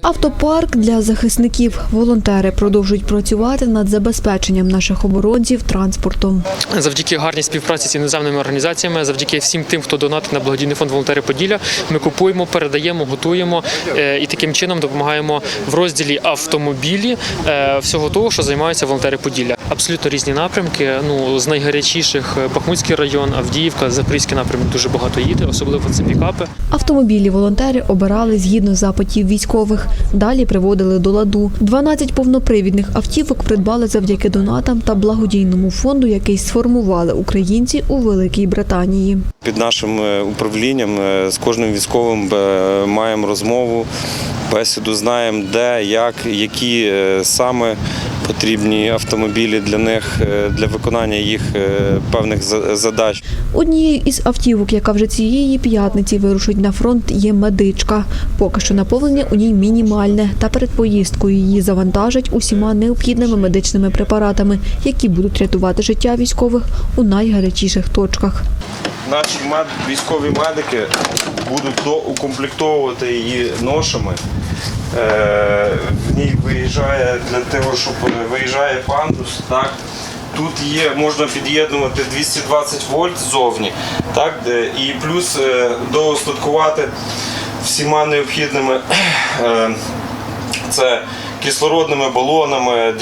Автопарк для захисників. Волонтери продовжують працювати над забезпеченням наших оборонців транспортом. Завдяки гарній співпраці з іноземними організаціями, завдяки всім тим, хто донатить на благодійний фонд волонтери Поділля, ми купуємо, передаємо, готуємо е, і таким чином допомагаємо в розділі автомобілі е, всього того, що займаються волонтери Поділля. Абсолютно різні напрямки. Ну з найгарячіших е, Бахмутський район, Авдіївка, Запорізький напрямок дуже багато їде, особливо це пікапи. Автомобілі волонтери обирали згідно запитів військових. Далі приводили до ладу. 12 повнопривідних автівок придбали завдяки донатам та благодійному фонду, який сформували українці у Великій Британії. Під нашим е, управлінням е, з кожним військовим е, маємо розмову, бесіду, знаємо, де, як, які саме потрібні автомобілі для них е, для виконання їх е, певних за- задач. Однією із автівок, яка вже цієї п'ятниці вирушить на фронт, є медичка. Поки що наповнення у ній мінімальне, та перед поїздкою її завантажать усіма необхідними медичними препаратами, які будуть рятувати життя військових у найгарячіших точках. Наші мед, військові медики будуть доукомплектовувати її ношами. Е, в ній виїжджає для того, щоб е, виїжджає пандус. Так? Тут є, можна під'єднувати 220 вольт ззовні, так? і плюс е, доустаткувати всіма необхідними е, це кислородними балонами, е,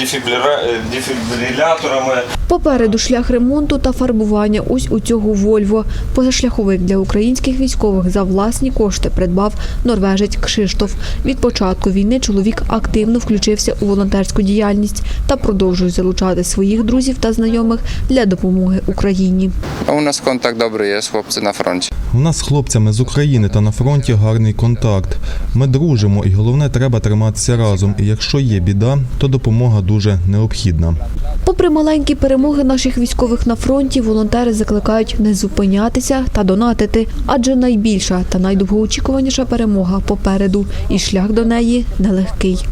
дефібриляторами. Попереду шлях ремонту та фарбування ось у цього Вольво. Позашляховик для українських військових за власні кошти придбав норвежець Кшиштоф. Від початку війни чоловік активно включився у волонтерську діяльність та продовжує залучати своїх друзів та знайомих для допомоги Україні. У нас контакт добрий є з хлопці на фронті. У нас з хлопцями з України та на фронті гарний контакт. Ми дружимо, і головне, треба триматися разом. І якщо є біда, то допомога дуже необхідна. Попри маленькі перемоги наших військових на фронті, волонтери закликають не зупинятися та донатити, адже найбільша та найдовгоочікуваніша перемога попереду, і шлях до неї нелегкий.